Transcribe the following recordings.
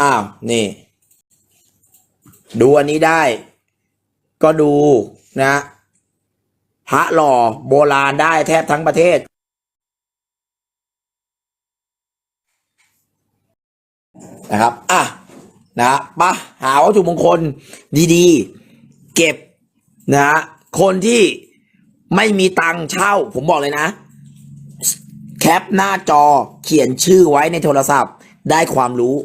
อ้าวนี่ ดูอันนี้ได้ ก็ดูนะพระหล่อโบราณได้แทบทั้งประเทศ นะครับ อะ นะปะหาวัตถุมงคลดีๆ เก็บนะคนที่ไม่มีตังค์เช่า ผมบอกเลยนะ แคปหน้าจอเขียนชื่อไว้ในโทรศัพท์ได้ความรู้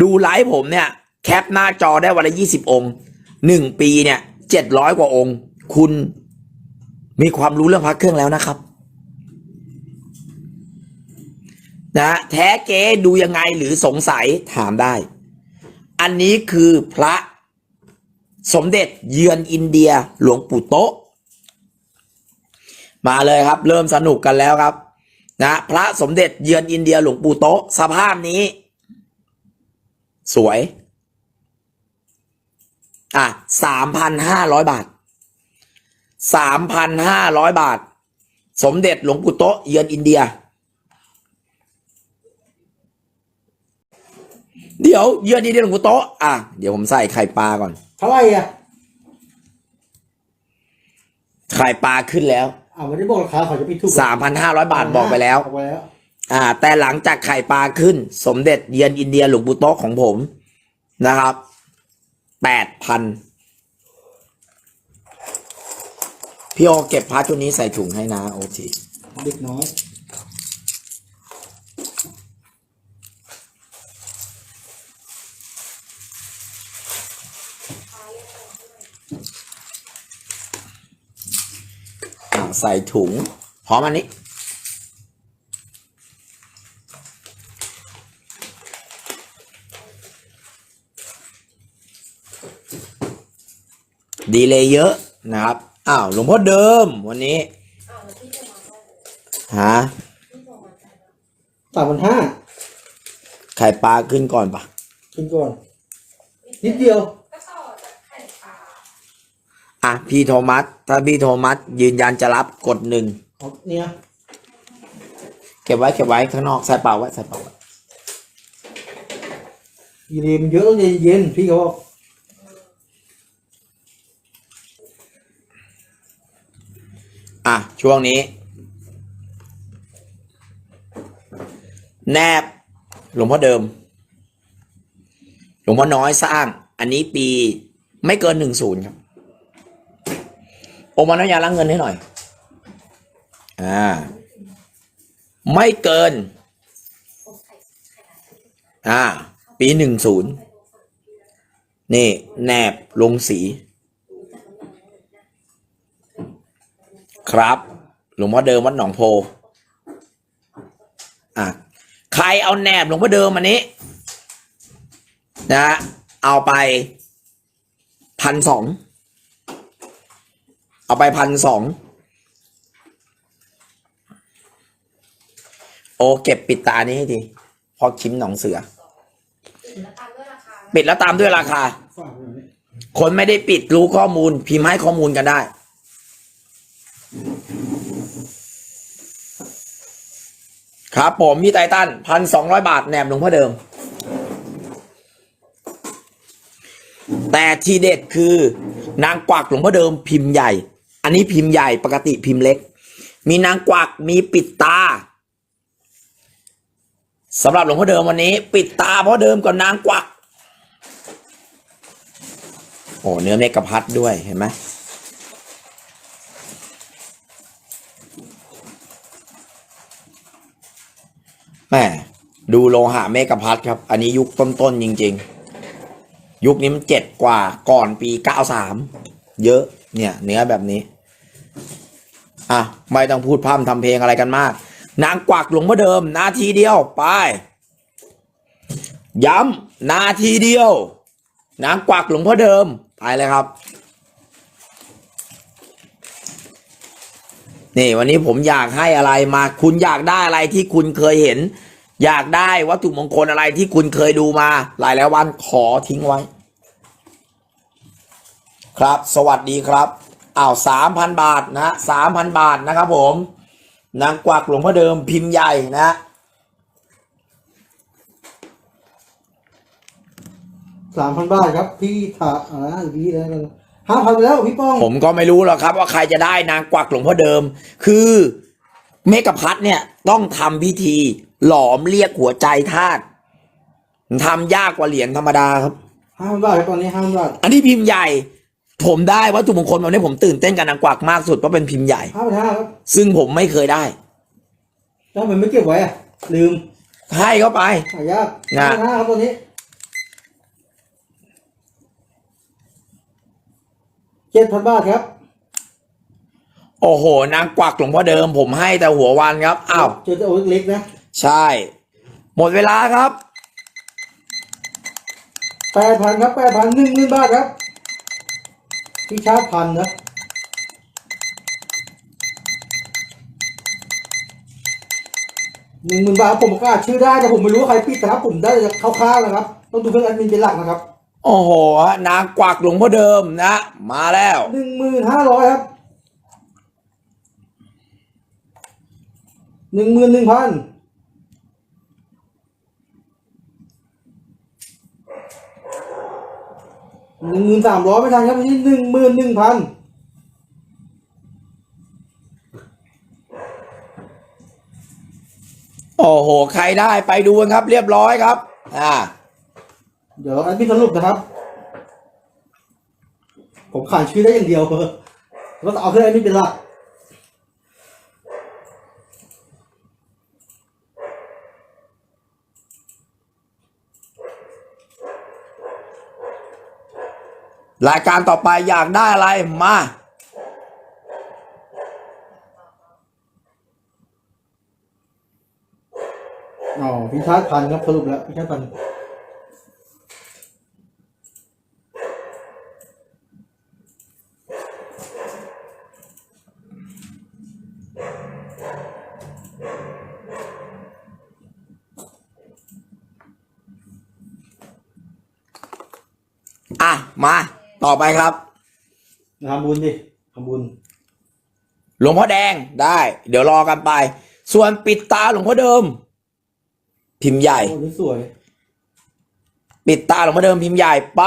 ดูไลฟ์ผมเนี่ย แคปหน้าจอได้วันละยี่สิบองค์หนึ่งปีเนี่ยเจ็ดร้อยกว่าองค์ คุณมีความรู้เรื่องพระเครื่องแล้วนะครับนะแท้เก๊ดูยังไงหรือสงสัยถามได้ อันนี้คือพระสมเด็จเยือนอินเดียหลวงปู่โตะมาเลยครับ เริ่มสนุกกันแล้วครับ นะ พระสมเด็จเยือนอินเดียหลวงปู่โตะสภาพนี้ สวย อะสามพันห้าร้อยบาทสามพันห้าร้อยบาท สมเด็จหลวงปู่โตะเยือนอินเดีย เดี๋ยวเยือนอินเดียหลวงปู่โตะอะ เดี๋ยวผมใส่ไข่ปลาก่อน เท่าไหร่อะไข่ปลาขึ้นแล้ว อ่าวันนี้บอกราคาเขาจะไปถูกสามพันห้าร้อยบาทบอกไปแล้วบอกไปแล้ว อ่า แต่หลังจากไข่ปลาขึ้น สมเด็จเยือนอินเดียหลวงปู่โตะของผมนะครับแปดพันพี่โอเก็บพาร์ทชุดนี้ใส่ถุงให้นะโอทีเด็กน้อยอ่าใส่ถุงพร้อมอันนี้ ดีเลยเยอะนะครับ อ้าวหลวงพ่อเดิมวันนี้ฮะสามพันห้าไข่ปลาขึ้นก่อนปะกินก่อน นิดเดียวก็ต่อจากไข่ปลาอะพี่โทมัสถ้าพี่โทมัสยืนยันจะรับกดหนึ่งเอาเนี่ยเก็บไว้เก็บไว้ข้างนอกใส่เปล่าไว้ใส่เปล่าไว้ยีเรมนเยอะต้องใจเย็นพี่เขาบอก อะ ช่วงนี้ แนบ หลวงพ่อเดิม หลวงพ่อน้อยสร้าง อันนี้ปีไม่เกินหนึ่งศูนย์ครับโอมาน้อยาล้างเงินให้หน่อย อ่า ไม่เกิน อ่า ปีหนึ่งศูนย์นี่ แนบลงสี ครับ หลวงพ่อเดิมวัดหนองโพอะใครเอาแหนบหลวงพ่อเดิมอันนี้ นะ เอาไปพันสองเอาไปพันสองโอเก็บปิดตานี้ให้ดีพอชิมหนองเสือ ปิดแล้วตามด้วยราคาากไว้หน่อยคนไม่ได้ปิดรู้ข้อมูล พิมพ์ให้ข้อมูลกันได้ ครับผมพี่ไททันพันสองร้อยบาทแหนบหลวงพ่อเดิม แต่ทีเด็ดคือนางกวักหลวงพ่อเดิมพิมพ์ใหญ่ อันนี้พิมพ์ใหญ่ปกติพิมพ์เล็ก มีนางกวักมีปิดตาสำหรับหลวงพ่อเดิมวันนี้ ปิดตาพ่อเดิมกับนางกวัก โอ้เนื้อเมกะพัดด้วยเห็นไหมแหม่ ดูโลหะเมกะพัดครับ อันนี้ยุคต้นๆจริง ๆ ยุคนี้มันเจ็ดกว่าก่อนปีเก้าสามเยอะเนี่ยเนื้อแบบนี้ อะ ไม่ต้องพูดพร่ำทำเพลงอะไรกันมาก นางกวักหลวงพ่อเดิม นาทีเดียว ไป ย้ำนาทีเดียว นางกวักหลวงพ่อเดิม ไปเลยครับ นี่วันนี้ผมอยากให้อะไรมา คุณอยากได้อะไรที่คุณเคยเห็น อยากได้วัตถุมงคลอะไรที่คุณเคยดูมา หลายหลายๆวันขอทิ้งไว้ ครับ สวัสดีครับอ้าวสามพันบาทนะสามพันบาทนะครับผมนางกวักหลวงพ่อเดิมพิมพ์ใหญ่นะสามพันบาทครับ พี่ถาอ่าพี่แล้วห้าพันแล้วพี่ป้อง ผมก็ไม่รู้หรอกครับ ว่าใครจะได้นางกวักหลวงพ่อเดิม คือเมกะพัทเนี่ยต้องทำพิธี หลอมเรียกหัวใจธาตุทำยากกว่าเหรียญธรรมดาครับ ห้าพันบาทครับตอนนี้ห้าพันบาทอันที่พิมพ์ใหญ่ ผมได้วัตถุมงคลแบบนี้ผมตื่นเต้นกับนางกวักมากสุดเพราะเป็นพิมพ์ใหญ่ ห้าพันห้าครับซึ่งผมไม่เคยได้ แล้วทำไมไม่เก็บไว้อะลืมให้เข้าไป หายากนะ ห้าพันห้าครับตอนนี้เจ็ดพันบาทครับโอ้โห นางกวักหลวงพ่อเดิม ผมให้แต่หัววันครับอ้าวเจอแต่โอ้เล็กๆนะ ใช่ หมดเวลาครับแปดพันครับแปดพันหนึ่งหมื่นบาทครับพี่ชาร์จพันนะหนึ่งหมื่นบาทผมกล้าชื่อได้แต่ผมไม่รู้ว่าใครปิดนะครับ ผมได้คร่าวๆนะครับ ต้องดูเครื่องแอดมินเป็นหลักนะครับ โอ้โหนางกวักหลวงพ่อเดิมนะ มาแล้วหนึ่งหมื่นห้าร้อยครับหนึ่งหมื่นหนึ่งพัน หนึ่งหมื่นสามร้อยไม่ทันครับวันนี้หนึ่งหมื่นหนึ่งพันโอ้โห ใครได้ไปดูกันครับ เรียบร้อยครับ อ่า เดี๋ยวแอดมินสรุปนะครับ ผมขานชื่อได้อย่างเดียวเออแล้วเอาเครื่องแอดมินเป็นหลัก รายการต่อไปอยากได้อะไรมา อ๋อพิชาร์จพันครับสรุปแล้วพิชาร์จพันอะ มา ต่อไปครับทำบุญดิทำบุญ หลวงพ่อแดงได้ เดี๋ยวรอกันไป ส่วนปิดตาหลวงพ่อเดิม พิมพ์ใหญ่ โอ้นี่สวยปิดตาหลวงพ่อเดิมพิมพ์ใหญ่ไป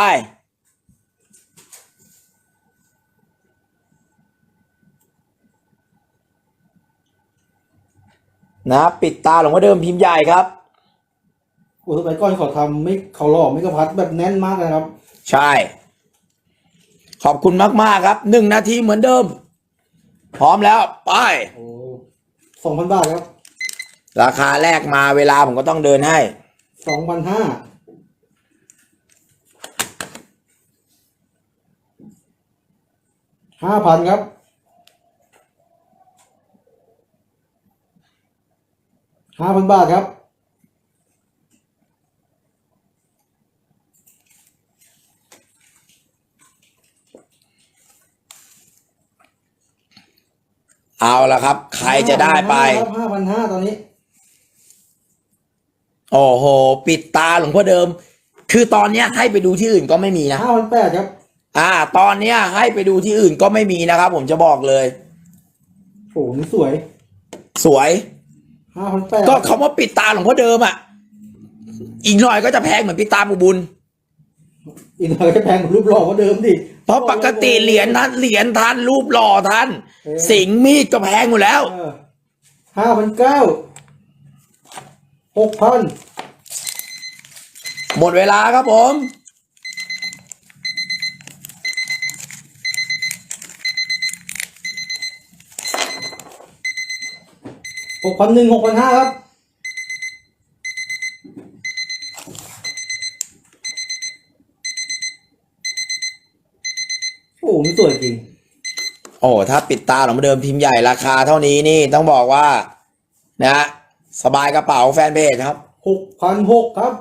นะ ปิดตาหลวงพ่อเดิมพิมพ์ใหญ่ครับ โอ้สมัยก่อนเขาทำไม่เขาหล่อไม่กระพัดแบบแน่นมากเลยนะครับ ใช่ ขอบคุณมาก ๆ ครับหนึ่งนาทีเหมือนเดิม พร้อมแล้ว ไปโอ้สองพันบาทครับ ราคาแรกมาเวลาผมก็ต้องเดินให้สองพันห้าห้าพันครับห้าพันบาทครับ เอาละครับ ใครจะได้ไปห้าพันห้าตอนนี้ โอ้โห ปิดตาหลวงพ่อเดิม คือตอนเนี้ยให้ไปดูที่อื่นก็ไม่มีนะห้าพันแปดครับ อ่า ตอนเนี้ยให้ไปดูที่อื่นก็ไม่มีนะครับ ผมจะบอกเลยโอ้นี่สวย สวยห้าพันแปดก็คำว่าปิดตาหลวงพ่อเดิมอะ อีกหน่อยก็จะแพงเหมือนปิดตาปู่บุญ อีกหน่อยก็แพงกว่ารูปหล่อก็เดิมดิ เพราะปกติเหรียญนั้นเหรียญท่านรูปหล่อท่านสิงห์มีดก็แพงอยู่แล้ว ห้าพันเก้าหกพันหมดเวลาครับผม หกพันหนึ่งหกพันห้าครับ โอ้นี่สวยจริง โอ้ถ้าปิดตาหลวงพ่อเดิมพิมพ์ใหญ่ราคาเท่านี้นี่ต้องบอกว่านะสบายกระเป๋าแฟนเพจครับ หกพันหกครับ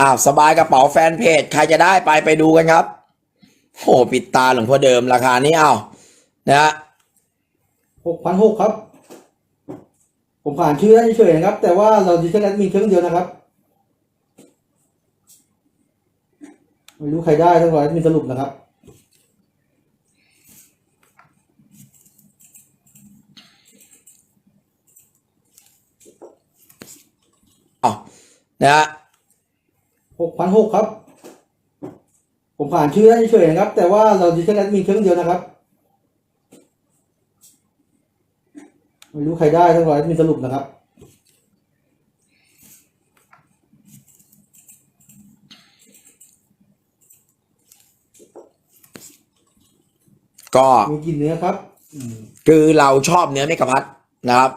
อ้าวสบายกระเป๋าแฟนเพจใครจะได้ไปไปดูกันครับ โอ้ปิดตาหลวงพ่อเดิมราคานี้เอานะฮะ หกพันหกครับ ผมผ่านชื่อได้เฉยนะครับ แต่ว่าเราดิจิทัลแอดมินเพียงเดียวนะครับไม่รู้ใครได้ต้องรอแอดมีสรุปนะครับอ๋อนะฮะหกพันหกครับ ผมผ่านชื่อได้เฉยนะครับ แต่ว่าเราดิจิทัลแอดมินเพียงเดียวนะครับ ไม่รู้ใครได้ต้องรอแอดมินสรุปนะครับ ก็มีกลินเนื้อครับอืมคือเราชอบเนื้อเมกะพัดนะครับ